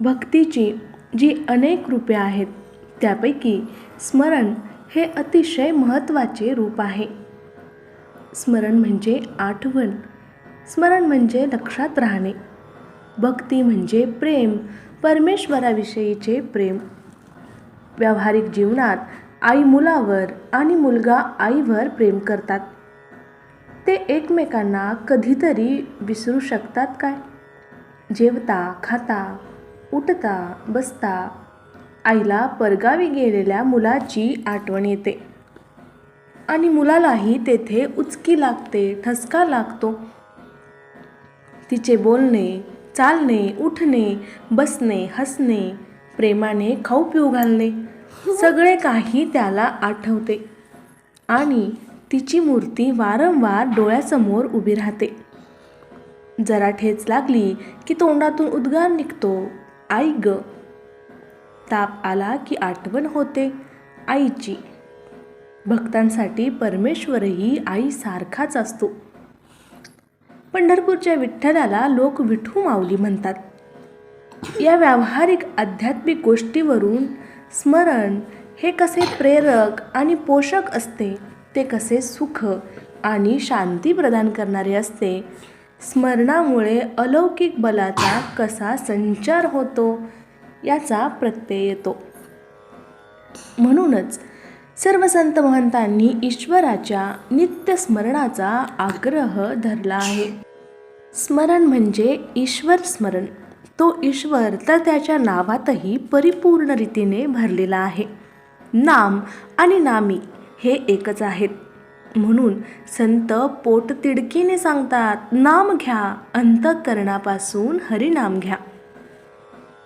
भक्तीची जी अनेक रूपे आहेत त्यापैकी स्मरण हे अतिशय महत्त्वाचे रूप आहे. स्मरण म्हणजे आठवण. स्मरण म्हणजे लक्षात राहणे. भक्ती म्हणजे प्रेम परमेश्वराविषयीचे प्रेम. व्यावहारिक जीवनात आई मुलावर आणि मुलगा आईवर प्रेम करतात. ते एकमेकांना कधीतरी विसरू शकतात काय? जेवता खाता उठता बसता आईला परगावी गेलेल्या मुलाची आठवण येते. आणि मुलालाही तेथे उचकी लागते ठसका लागतो. तिचे बोलणे चालणे उठणे बसणे हसणे प्रेमाने खाऊ पिऊ घालणे सगळे काही त्याला आठवते. आणि तिची मूर्ती वारंवार डोळ्यासमोर उभी राहते. जरा ठेच लागली की तोंडातून उद्गार निघतो. आई ग. ताप आला की आठवण होते. आईची. भक्तांसाठी परमेश्वरही आई सारखाच असतो. पंढरपूरच्या विठ्ठलाला लोक विठू माऊली म्हणतात. या व्यावहारिक आध्यात्मिक गोष्टीवरून स्मरण हे कसे प्रेरक आणि पोषक असते ते कसे सुख आणि शांती प्रदान करणारे असते स्मरणामुळे अलौकिक बलाचा कसा संचार होतो याचा प्रत्यय येतो. म्हणूनच सर्व संत महंतांनी ईश्वराच्या नित्य स्मरणाचा आग्रह धरला आहे. स्मरण म्हणजे ईश्वर स्मरण. तो ईश्वर तर त्याच्या नावातही परिपूर्ण रीतीने भरलेला आहे. नाम आणि नामी हे एकच आहेत. म्हणून संत पोट तिडकीने सांगतात नाम घ्या अंतकरणापासून हरिनाम घ्या.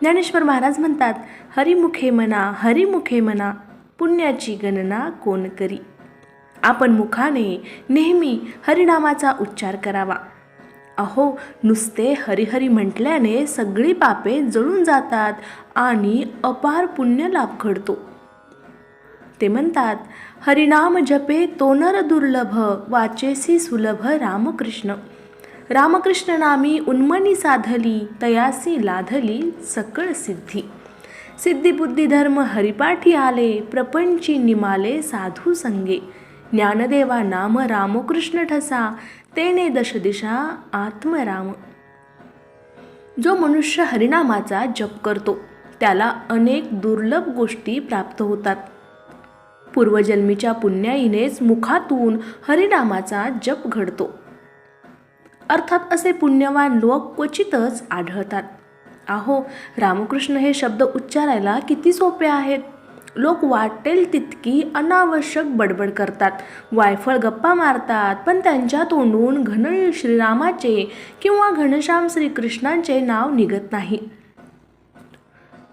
ज्ञानेश्वर महाराज म्हणतात हरिमुखे म्हणा हरिमुखे म्हणा पुण्याची गणना कोण करी? आपण मुखाने नेहमी हरिनामाचा उच्चार करावा. अहो नुसते हरिहरी म्हटल्याने सगळी पापे जळून जातात आणि अपार पुण्य लाभ घडतो. ते म्हणतात हरिनाम जपे तोनर दुर्लभ वाचेसी सुलभ रामकृष्ण. रामकृष्ण नामी उन्मनी साधली तयासी लाधली सकळ सिद्धी. सिद्धिबुद्धी धर्म हरिपाठी आले प्रपंची निमाले साधू संगे. ज्ञानदेवा नाम रामकृष्ण ठसा तेने दशदिशा आत्मराम. जो मनुष्य हरिनामाचा जप करतो त्याला अनेक दुर्लभ गोष्टी प्राप्त होतात. पूर्वजन्मीच्या पुण्याईनेच मुखातून हरिनामाचा जप घडतो. अर्थात असे पुण्यवान लोक क्वचितच आढळतात. अहो रामकृष्ण हे शब्द उच्चारायला किती सोपे आहेत. लोक वाटेल तितकी अनावश्यक बडबड करतात. वायफळ गप्पा मारतात पण त्यांच्या तोंडून घन श्रीरामाचे किंवा घनश्याम श्रीकृष्णांचे नाव निघत नाही.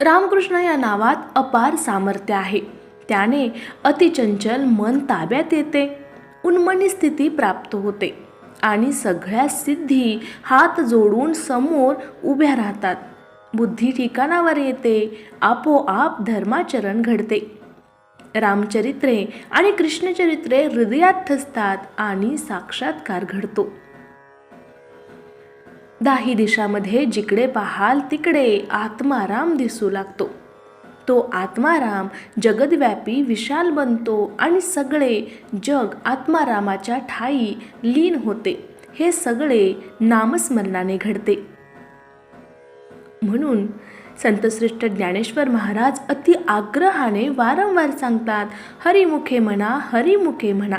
रामकृष्ण या नावात अपार सामर्थ्य आहे. त्याने अतिचंचल मन ताब्यात येते उन्मनी स्थिती प्राप्त होते आणि सगळ्या सिद्धी हात जोडून समोर उभ्या राहतात. बुद्धी ठिकाणावर येते आपोआप धर्माचरण घडते. रामचरित्रे आणि कृष्णचरित्रे हृदयात ठसतात आणि साक्षात्कार घडतो. दाही दिशामध्ये जिकडे पाहाल तिकडे आत्माराम दिसू लागतो. तो आत्माराम जगदव्यापी विशाल बनतो आणि सगळे जग आत्मारामाच्या ठाई लीन होते. हे सगळे नामस्मरणाने घडते. म्हणून संतश्रेष्ठ ज्ञानेश्वर महाराज अति आग्रहाने वारंवार सांगतात हरिमुखे म्हणा हरिमुखे म्हणा.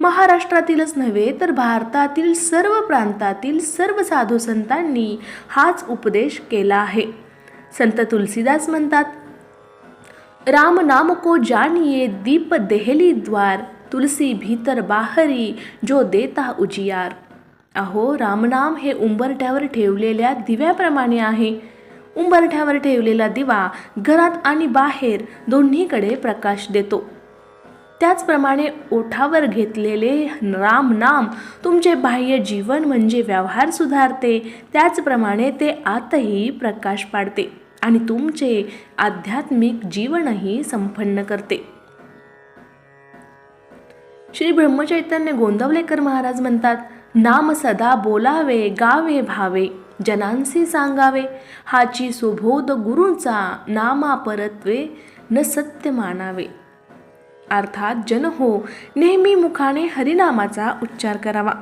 महाराष्ट्रातीलच नव्हे तर भारतातील सर्व प्रांतातील सर्व साधू संतांनी हाच उपदेश केला आहे. संत तुलसीदास म्हणतात राम नाम को जानिये दीप देहली द्वार तुलसी भीतर बाहरी जो देता उजियार. अहो रामनाम हे उंबरठ्यावर ठेवलेल्या दिव्याप्रमाणे आहे. उंबरठ्यावर ठेवलेला दिवा घरात आणि बाहेर दोन्हीकडे प्रकाश देतो. त्याचप्रमाणे ओठावर घेतलेले रामनाम तुमचे बाह्य जीवन म्हणजे व्यवहार सुधारते. त्याचप्रमाणे ते आतही प्रकाश पाडते आणि तुमचे आध्यात्मिक जीवनही संपन्न करते. श्री ब्रह्मचैतन्य गोंदवलेकर महाराज म्हणतात नाम सदा बोलावे गावे भावे जनांसी सांगावे. हाची सुबोध गुरूंचा नामा परत्वे न सत्य मानावे. अर्थात जन हो नेहमी मुखाने हरिनामाचा उच्चार करावा.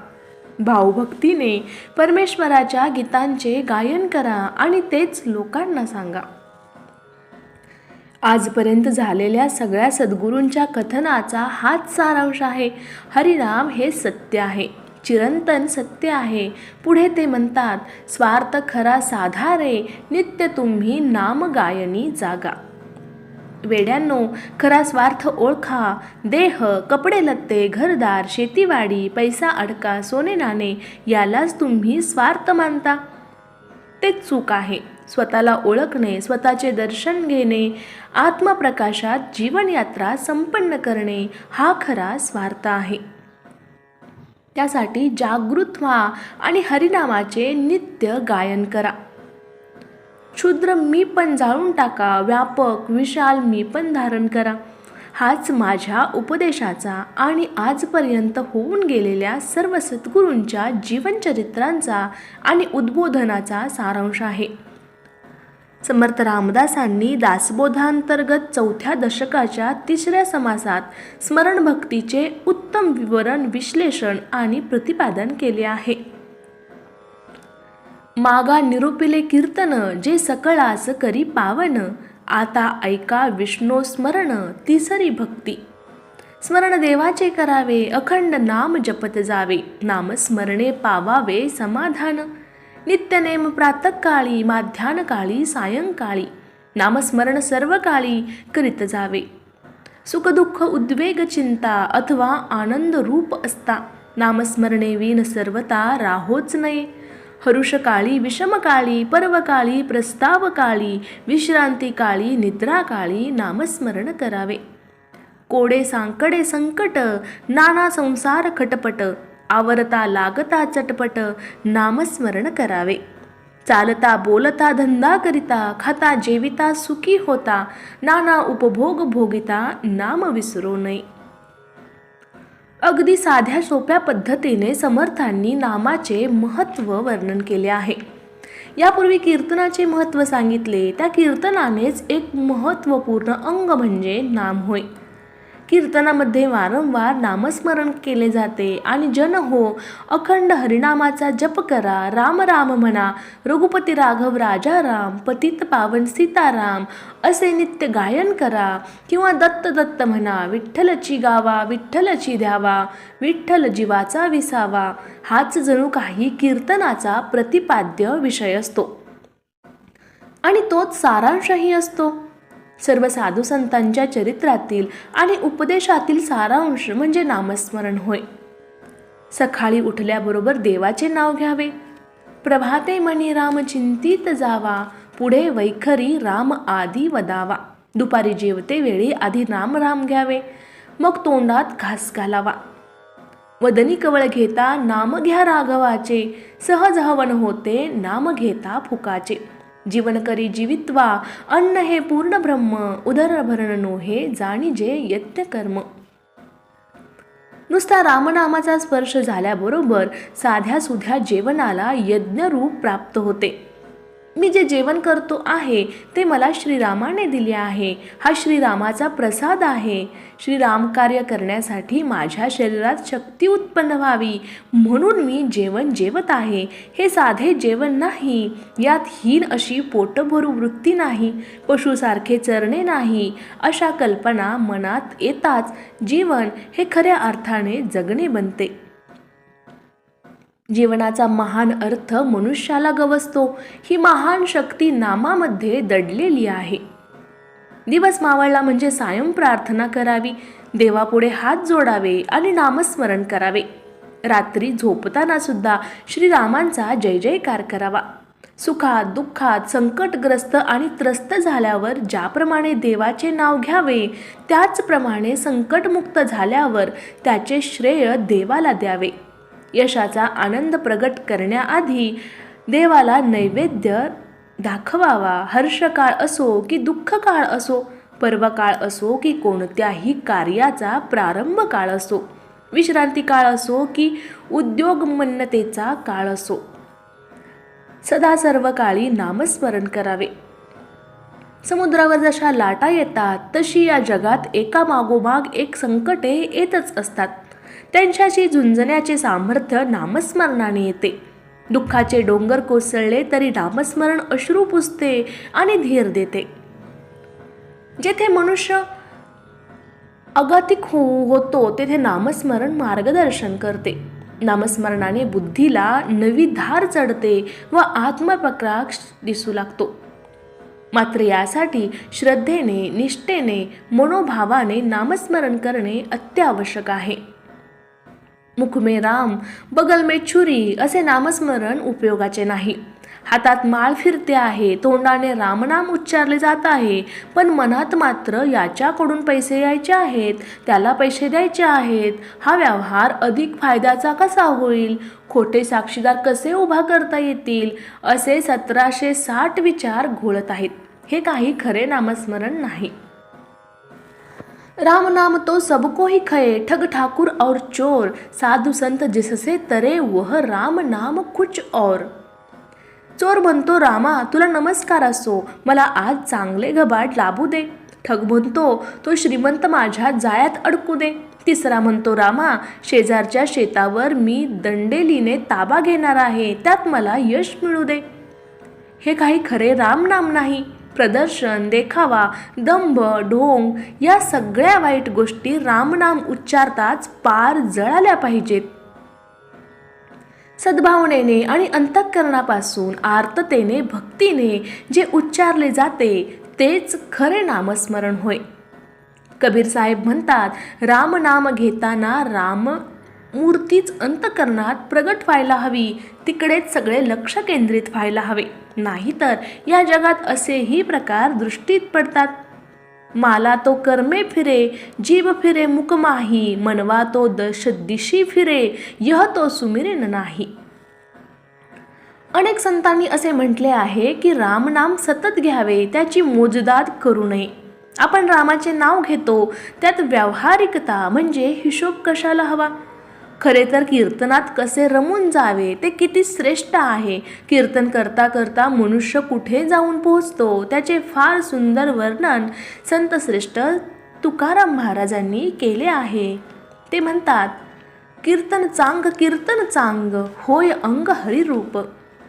भावभक्तीने परमेश्वराच्या गीतांचे गायन करा आणि तेच लोकांना सांगा. आजपर्यंत झालेल्या सगळ्या सद्गुरूंच्या कथनाचा हाच सारांश आहे हरिनाम हे सत्य आहे चिरंतन सत्य आहे. पुढे ते म्हणतात स्वार्थ खरा साधा रे नित्य तुम्ही नाम गायनी जागा. वेड्यांनो खरा स्वार्थ ओळखा. देह कपडे लत्ते घरदार शेतीवाडी पैसा अडका सोने नाणे यालाच तुम्ही स्वार्थ मानता. ते चूक आहे. स्वतःला ओळखणे स्वतःचे दर्शन घेणे आत्मप्रकाशात जीवनयात्रा संपन्न करणे हा खरा स्वार्थ आहे. त्यासाठी जागृत व्हा आणि हरिनामाचे नित्य गायन करा. क्षुद्र मी पण जाळून टाका व्यापक विशाल मी पण धारण करा. हाच माझ्या उपदेशाचा आणि आजपर्यंत होऊन गेलेल्या सर्व सद्गुरूंच्या जीवनचरित्रांचा आणि उद्बोधनाचा सारांश आहे. समर्थ रामदासांनी दासबोधांतर्गत चौथ्या दशकाच्या तिसऱ्या समासात स्मरणभक्तीचे उत्तम विवरण विश्लेषण आणि प्रतिपादन केले आहे. मागा निरूपिले कीर्तन जे सकळास करी पावन. आता ऐका विष्णू स्मरण तिसरी भक्ती. स्मरण देवाचे करावे अखंड नाम जपत जावे. नामस्मरणे पावावे समाधान. नित्यनेम प्रातकाळी माध्यानकाळी सायंकाळी नामस्मरण सर्व काळी करीत जावे. सुखदुःख उद्वेग चिंता अथवा आनंद रूप असता. नामस्मरणे विन सर्वता राहोच नये. हरुषकाळी विषमकाळी पर्वकाळी प्रस्तावकाळी विश्रांतिकाळी निद्राकाळी नामस्मरण करावे. कोडे सांकडे संकट नाना संसार खटपट आवरता लागता चटपट नामस्मरण करावे. चालता बोलता धंदा करिता खाता जेविता सुखी होता नाना उपभोग भोगिता नाम विसरू नये. अगदी साध्या सोप्या पद्धतीने समर्थांनी नामाचे महत्त्व वर्णन केले आहे. यापूर्वी कीर्तनाचे महत्त्व सांगितले त्या कीर्तनानेच एक महत्त्वपूर्ण अंग म्हणजे नाम होय. कीर्तनामध्ये वारंवार नामस्मरण केले जाते आणि जन हो अखंड हरिनामाचा जप करा राम राम म्हणा रघुपती राघव राजा राम पतित पावन सीताराम असे नित्य गायन करा. किंवा दत्त दत्त म्हणा विठ्ठलची गावा विठ्ठलची द्यावा विठ्ठल जीवाचा विसावा. हाच जणू काही कीर्तनाचा प्रतिपाद्य विषय असतो. आणि तोच सारांशही असतो. सर्व साधू संतांच्या चरित्रातील आणि उपदेशातील सारांश म्हणजे नामस्मरण होय. सकाळी उठल्याबरोबर देवाचे नाव घ्यावे. प्रभाते मणी राम चिंतित जावा पुढे वैखरी राम आदी वदावा. दुपारी जेवते वेळी आधी राम राम घ्यावे मग तोंडात घास घालावा. वदनी कवळ घेता नाम घ्या राघवाचे सहज हवन होते नाम घेता फुकाचे. जीवन करी जीवित्वा अन्न हे पूर्ण ब्रह्म उदरभरण नोहे जाणीजे यत्न कर्म. नुसता रामनामाचा स्पर्श झाल्याबरोबर साध्या सुध्या जेवणाला यज्ञरूप प्राप्त होते. मी जे जेवण करतो आहे ते मला श्रीरामाने दिले आहे. हा श्रीरामाचा प्रसाद आहे. श्रीराम कार्य करण्यासाठी माझ्या शरीरात शक्ती उत्पन्न व्हावी. म्हणून मी जेवण जेवत आहे. हे साधे जेवण नाही. यात हीन अशी पोटभरू वृत्ती नाही. पशुसारखे चरणे नाही. अशा कल्पना मनात येताच जीवन हे खऱ्या अर्थाने जगणे बनते. जीवनाचा महान अर्थ मनुष्याला गवसतो. ही महान शक्ती नामामध्ये दडलेली आहे. दिवस मावळला म्हणजे सायं प्रार्थना करावी देवापुढे हात जोडावे आणि नामस्मरण करावे. रात्री झोपताना सुद्धा श्रीरामांचा जय जयकार करावा. सुखात दुःखात संकटग्रस्त आणि त्रस्त झाल्यावर ज्याप्रमाणे देवाचे नाव घ्यावे त्याचप्रमाणे संकटमुक्त झाल्यावर त्याचे श्रेय देवाला द्यावे. यशाचा आनंद प्रगट करण्याआधी देवाला नैवेद्य दाखवावा. हर्षकाळ असो की दुःख काळ असो पर्वकाळ असो की कोणत्याही कार्याचा प्रारंभ काळ असो विश्रांती काळ असो की उद्योगमन्नतेचा काळ असो. सदा सर्व काळी नामस्मरण करावे. समुद्रावर जशा लाटा येतात तशी या जगात एका मागोमाग एक संकटे येतच असतात. त्यांच्याशी झुंजण्याचे सामर्थ्य नामस्मरणाने येते. दुःखाचे डोंगर कोसळले तरी नामस्मरण अश्रू पुसते आणि धीर देते. जेथे मनुष्य अगातिक हो होतो तेथे नामस्मरण मार्गदर्शन करते. नामस्मरणाने बुद्धीला नवी धार चढते व आत्मप्रकाश दिसू लागतो. मात्र यासाठी श्रद्धेने निष्ठेने मनोभावाने नामस्मरण करणे अत्यावश्यक आहे. मुख में राम बगल में छुरी असे नामस्मरण उपयोगाचे नाही. हातात माळ फिरते आहे तोंडाने रामनाम उच्चारले जात आहे पण मनात मात्र याच्याकडून पैसे यायचे आहेत त्याला पैसे द्यायचे आहेत. हा व्यवहार अधिक फायद्याचा कसा होईल? खोटे साक्षीदार कसे उभा करता येतील? असे सतराशे साठ विचार घोळत आहेत. हे काही खरे नामस्मरण नाही. राम नाम तो सबको ही खये ठग ठाकुर और चोर। साधु संत जिससे तरे वह राम नाम कुछ और। चोर म्हणतो रामा तुला नमस्कार असो। मला आज चांगले गबाट लाभू दे। ठग म्हणतो तो श्रीमंत माझ्या जायात अडकू दे। तिसरा म्हणतो रामा शेजारच्या शेतावर मी दंडेलीने ताबा घेणार आहे त्यात मला यश मिळू दे। हे काही खरे राम नाम नाही। प्रदर्शन देखावा दंभ ढोंग या सगळ्या वाईट गोष्टी रामनाम उच्चारताच पार जळाल्या पाहिजेत. सद्भावनेने आणि अंतःकरणापासून आर्ततेने भक्तीने जे उच्चारले जाते तेच खरे नामस्मरण होय. कबीर साहेब म्हणतात राम नाम घेताना राम मूर्तीच अंतकरणात प्रगट व्हायला हवी. तिकडेच सगळे लक्ष केंद्रित व्हायला हवे. नाहीतर या जगात असेही प्रकार दृष्टीत पडतात. माला तो कर्मे फिरे जीव फिरे मुकमाही मनवा तो दश दिशी फिरे यह तो सुमिरेन नाही. अनेक संतांनी असे म्हटले आहे की रामनाम सतत घ्यावे त्याची मोजदाद करू नये. आपण रामाचे नाव घेतो त्यात व्यावहारिकता म्हणजे हिशोब कशाला हवा? खरे तर कीर्तनात कसे रमून जावे? ते किती श्रेष्ठ आहे? कीर्तन करता करता मनुष्य कुठे जाऊन पोहोचतो? त्याचे फार सुंदर वर्णन संत श्रेष्ठ तुकाराम महाराजांनी केले आहे. ते म्हणतात कीर्तन चांग कीर्तन चांग होय अंग हरिरूप.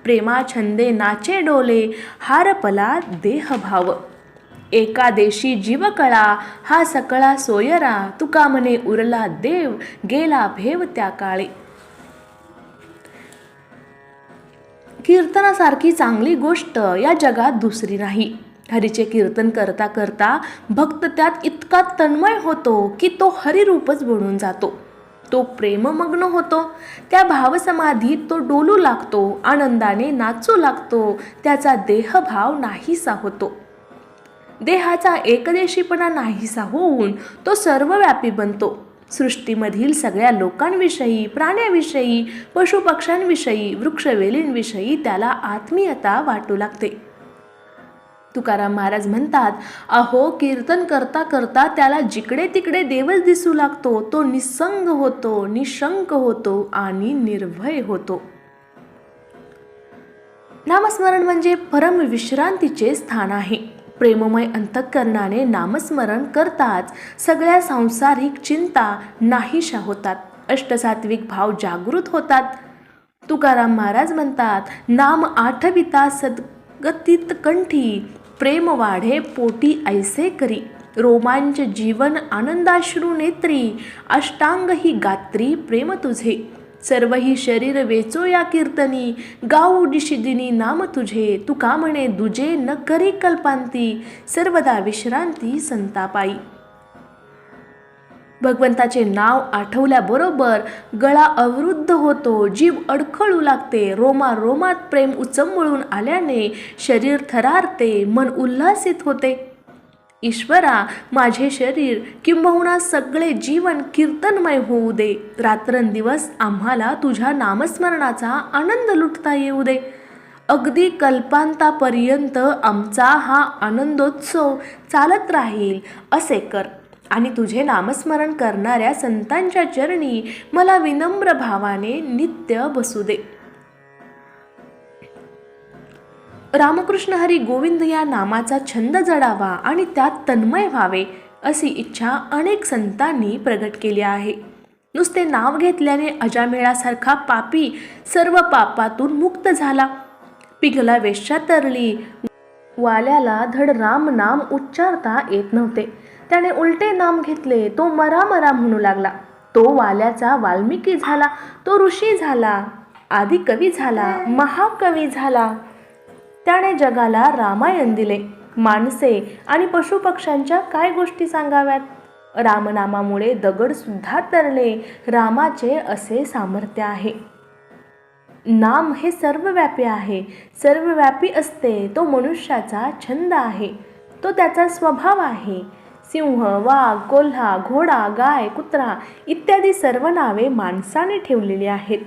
प्रेमा छंदे नाचे डोले हारपला देहभाव एका देशी जीवकळा हा सकळा सोयरा तुका म्हणे उरला देव गेला भेव त्या काळी. कीर्तनासारखी चांगली गोष्ट या जगात दुसरी नाही. हरीचे कीर्तन करता करता भक्त त्यात इतका तन्मय होतो की तो हरिरूपच बनून जातो. तो प्रेममग्न होतो. त्या भावसमाधीत तो डोलू लागतो आनंदाने नाचू लागतो त्याचा देहभाव नाहीसा होतो. देहाचा एकदेशीपणा नाहीसा होऊन तो सर्वव्यापी बनतो. सृष्टीमधील सगळ्या लोकांविषयी प्राण्याविषयी पशुपक्ष्यांविषयी वृक्षवेलींविषयी त्याला आत्मीयता वाटू लागते. तुकाराम महाराज म्हणतात अहो कीर्तन करता करता त्याला जिकडे तिकडे देवच दिसू लागतो तो निसंग होतो निशंक होतो आणि निर्भय होतो. नामस्मरण म्हणजे परम विश्रांतीचे स्थान आहे. प्रेममय अंतःकरणाने नामस्मरण करताच सगळ्या सांसारिक चिंता नाहीशा होतात. अष्टसात्विक भाव जागृत होतात. तुकाराम महाराज म्हणतात नाम आठविता सद्गतीत कंठी प्रेम वाढे पोटी ऐसे करी. रोमांच जीवन आनंदाश्रू नेत्री अष्टांग ही गात्री प्रेम तुझे. सर्व ही शरीर वेचो या कीर्तनी. गाऊ दिनी नाम तुझे. तुका का म्हणे दुजे न करी कल्पांती. सर्वदा विश्रांती संतापाई. भगवंताचे नाव आठवल्याबरोबर गळा अवरुद्ध होतो. जीव अडखळू लागते. रोमा रोमात प्रेम उचंबळून आल्याने शरीर थरारते. मन उल्हासित होते. ईश्वरा माझे शरीर किंबहुना सगळे जीवन कीर्तनमय होऊ दे. रात्रंदिवस आम्हाला तुझ्या नामस्मरणाचा आनंद लुटता येऊ दे. अगदी कल्पांतापर्यंत आमचा हा आनंदोत्सव चालत राहील असे कर. आणि तुझे नामस्मरण करणाऱ्या संतांच्या चरणी मला विनम्र भावाने नित्य बसू दे. रामकृष्ण हरी गोविंद या नामाचा छंद जडावा आणि त्यात तन्मय व्हावे अशी इच्छा अनेक संतांनी प्रगट केली आहे. नुसते नाव घेतल्याने अजामेळासारखा पापी सर्व पापातून मुक्त झाला. पिघला वेश्या तरली वाल्याला धड राम नाम उच्चारता येत नव्हते. त्याने उलटे नाम घेतले तो मरा मरा म्हणू लागला. तो वाल्याचा वाल्मिकी झाला तो ऋषी झाला आदी कवी झाला महाकवी झाला. त्याने जगाला रामायण दिले. माणसे आणि पशुपक्ष्यांच्या काय गोष्टी सांगाव्यात? रामनामामुळे दगड सुद्धा तरले रामाचे असे सामर्थ्य आहे. नाम हे सर्वव्यापी आहे. सर्वव्यापी असते तो मनुष्याचा छंद आहे. तो त्याचा स्वभाव आहे. सिंह वाघ कोल्हा घोडा गाय कुत्रा इत्यादी सर्व नावे माणसाने ठेवलेली आहेत.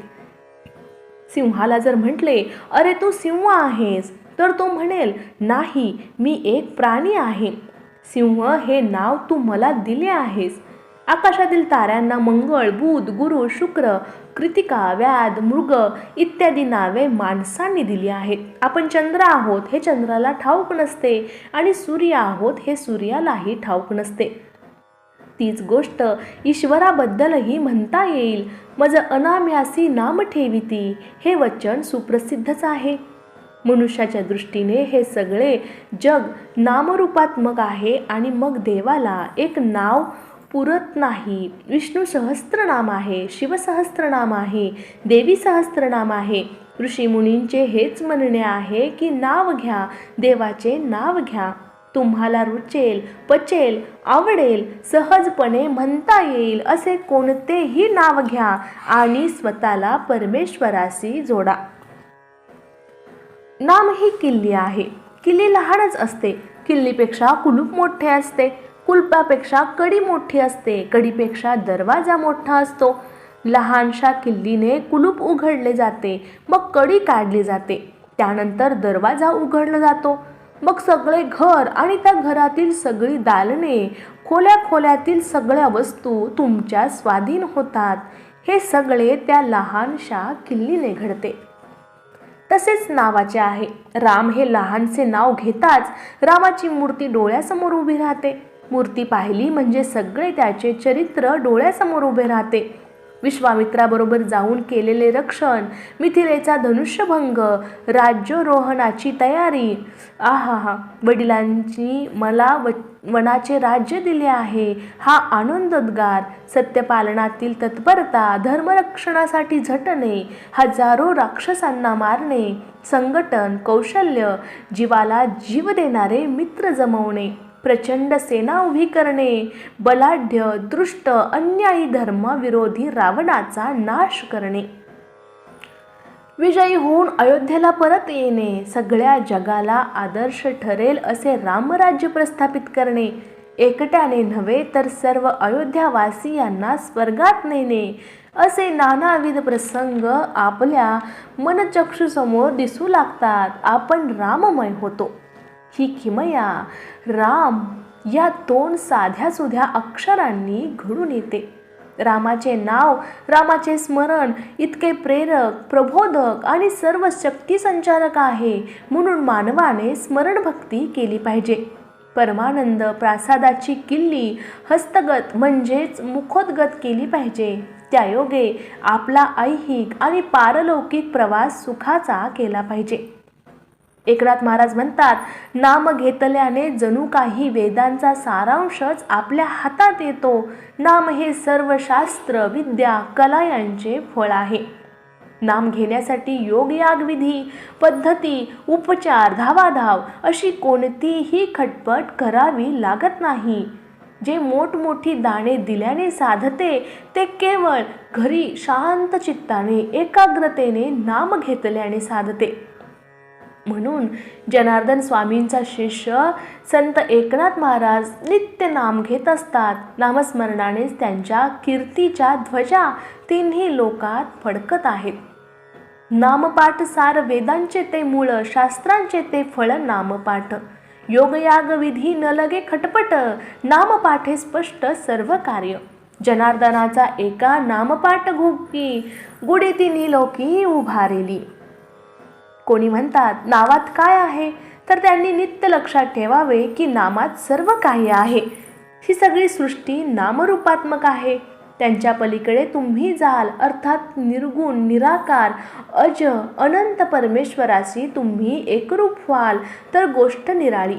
सिंहाला जर म्हटले अरे तू सिंह आहेस तर तो म्हणेल नाही मी एक प्राणी आहे. सिंह हे नाव तू मला दिले आहेस. आकाशातील ताऱ्यांना मंगळ बुध गुरु शुक्र कृतिका व्याध मृग इत्यादी नावे माणसांनी दिली आहेत. आपण चंद्र आहोत हे चंद्राला ठाऊक नसते आणि सूर्य आहोत हे सूर्यालाही ठाऊक नसते. तीच गोष्ट ईश्वराबद्दलही म्हणता येईल. मज अनाम्यासी नाम ठेविती हे वचन सुप्रसिद्धच आहे. मनुष्याच्या दृष्टीने हे सगळे जग नामरूपात्मक आहे आणि मग देवाला एक नाव पुरत नाही. विष्णू सहस्त्रनाम आहे शिवसहस्त्रनाम आहे देवी सहस्त्रनाम आहे. ऋषीमुनींचे हेच म्हणणे आहे की नाव घ्या देवाचे नाव घ्या. तुम्हाला रुचेल पचेल आवडेल सहजपणे म्हणता येईल असे कोणतेही नाव घ्या आणि स्वतःला परमेश्वराशी जोडा. नाम ही किल्ली आहे. किल्ली लहानच असते. किल्लीपेक्षा कुलूप मोठे असते. कुलपापेक्षा कडी मोठी असते. कडीपेक्षा दरवाजा मोठा असतो. लहानशा किल्लीने कुलूप उघडले जाते. मग कडी काढली जाते. त्यानंतर दरवाजा उघडला जातो. मग सगळे घर आणि त्या घरातील सगळी दालने खोल्या खोल्यातील सगळ्या वस्तू तुमच्या स्वाधीन होतात. हे सगळे त्या लहानशा किल्लीने घडते. तसेच नावाचे आहे. राम हे लहानसे नाव घेताच रामाची मूर्ती डोळ्यासमोर उभी राहते. मूर्ती पाहिली म्हणजे सगळे त्याचे चरित्र डोळ्यासमोर उभे राहते. विश्वामित्राबरोबर जाऊन केलेले रक्षण मिथिलेचा धनुष्यभंग राज्यरोहणाची तयारी. आहा हा वडिलांची मला व वनाचे राज्य दिले आहे. हा आनंदोद्गार सत्यपालनातील तत्परता धर्मरक्षणासाठी झटणे हजारो राक्षसांना मारणे संघटन कौशल्य जीवाला जीव देणारे मित्र जमवणे. प्रचंड सेना उभी करणे बलाढ्य दृष्ट अन्यायी धर्मविरोधी रावणाचा नाश करणे. विजयी होऊन अयोध्येला परत येणे सगळ्या जगाला आदर्श ठरेल असे रामराज्य प्रस्थापित करणे. एकट्याने नव्हे तर सर्व अयोध्यावासियांना स्वर्गात नेणे असे नानाविध प्रसंग आपल्या मनचक्षुसमोर दिसू लागतात. आपण राममय होतो. ही किमया राम या दोन साध्या सुध्या अक्षरांनी घडून येते. रामाचे नाव रामाचे स्मरण इतके प्रेरक प्रबोधक आणि सर्व शक्ती संचारक आहे म्हणून मानवाने स्मरणभक्ती केली पाहिजे. परमानंद प्रासादाची किल्ली हस्तगत म्हणजेच मुखोद्गत केली पाहिजे. त्यायोगे आपला ऐहिक आणि पारलौकिक प्रवास सुखाचा केला पाहिजे. एकनाथ महाराज म्हणतात नाम घेतल्याने जणू काही वेदांचा सारांशच आपल्या हातात येतो. नाम हे सर्व शास्त्र विद्या कला यांचे फळ आहे. नाम घेण्यासाठी योग यागविधी पद्धती उपचार धावाधाव अशी कोणतीही खटपट करावी लागत नाही. जे मोठमोठी दाणे दिल्याने साधते ते केवळ घरी शांत चित्ताने एकाग्रतेने नाम घेतल्याने साधते. म्हणून जनार्दन स्वामींचा शिष्य संत एकनाथ महाराज नित्य नाम घेत असतात. नामस्मरणानेच त्यांच्या कीर्तीच्या ध्वजा तिन्ही लोकात फडकत आहेत. नामपाठ सार वेदांचे ते मूळ शास्त्रांचे ते फळ नामपाठ. योगयाग विधी न लगे खटपट नामपाठे स्पष्ट सर्व कार्य. जनार्दनाचा एका नामपाठ घोकी गुढी तिन्ही लोकी उभारेली. कोणी म्हणतात नावात काय आहे? तर त्यांनी नित्य लक्षात ठेवावे की नामात सर्व काही आहे. ही सगळी सृष्टी नामरूपात्मक आहे. त्यांच्या पलीकडे तुम्ही जाल अर्थात निर्गुण निराकार अज अनंत परमेश्वराशी तुम्ही एकरूप व्हाल तर गोष्ट निराळी.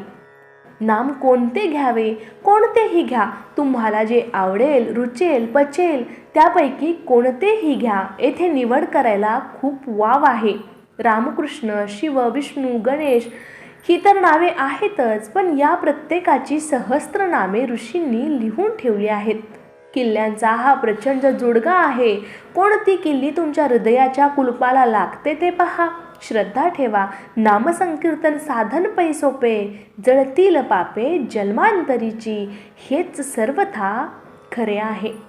नाम कोणते घ्यावे? कोणतेही घ्या. तुम्हाला जे आवडेल रुचेल पचेल त्यापैकी कोणतेही घ्या. येथे निवड करायला खूप वाव आहे. रामकृष्ण शिव विष्णू गणेश ही तर नावे आहेतच पण या प्रत्येकाची सहस्त्र नामे ऋषींनी लिहून ठेवली आहेत. किल्ल्यांचा हा प्रचंड जुडगा आहे. कोणती किल्ली तुमच्या हृदयाच्या कुलपाला लागते ते पहा. श्रद्धा ठेवा. नामसंकीर्तन साधन पै सोपे. जळतील पापे जन्मांतरीची. हेच सर्वथा खरे आहे.